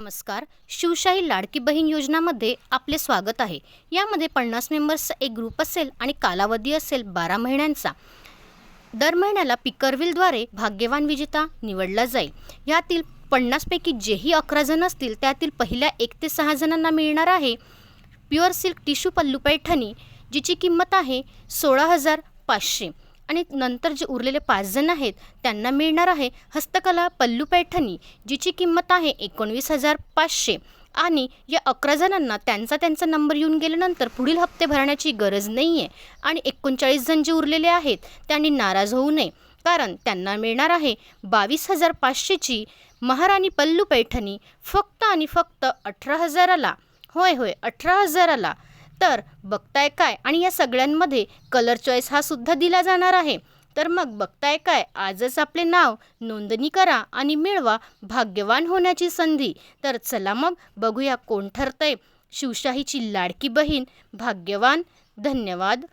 नमस्कार. शिवशाही लाडकी बहीण योजनामध्ये आपले स्वागत आहे. यामध्ये पन्नास मेंबर्सचा एक ग्रुप असेल आणि कालावधी असेल बारा महिन्यांचा. दर महिन्याला पिकरविलद्वारे भाग्यवान विजेता निवडला जाईल. यातील पन्नासपैकी जेही अकरा जण असतील त्यातील पहिल्या एक ते सहा जणांना मिळणार आहे pure silk tissue pallu Paithani जिची किंमत आहे सोळा हजार पाचशे. आणि नंतर जे उरलेले पाच जण आहेत त्यांना मिळणार आहे हस्तकला पल्लू पैठणी जिची किंमत आहे एकोणवीस हजार पाचशे. आणि या अकरा जणांना त्यांचा त्यांचा नंबर येऊन गेल्यानंतर पुढील हप्ते भरण्याची गरज नाही आहे आणि एकोणचाळीस जण जे उरलेले आहेत त्यांनी नाराज होऊ नये. कारण त्यांना मिळणार आहे बावीस हजार पाचशेची महाराणी पल्लू पैठणी फक्त आणि फक्त अठरा हजाराला. होय होय अठरा हजाराला. तर बघताय काय? आणि या सगळ्यांमध्ये कलर चॉईस हा सुद्धा दिला जाणार आहे. तर मग बघताय काय? आजच आपले नाव नोंदणी करा आणि मिळवा भाग्यवान होण्याची संधी. तर चला मग बघूया कोण ठरतंय. शिवशाहीची लाडकी बहीण भाग्यवान. धन्यवाद.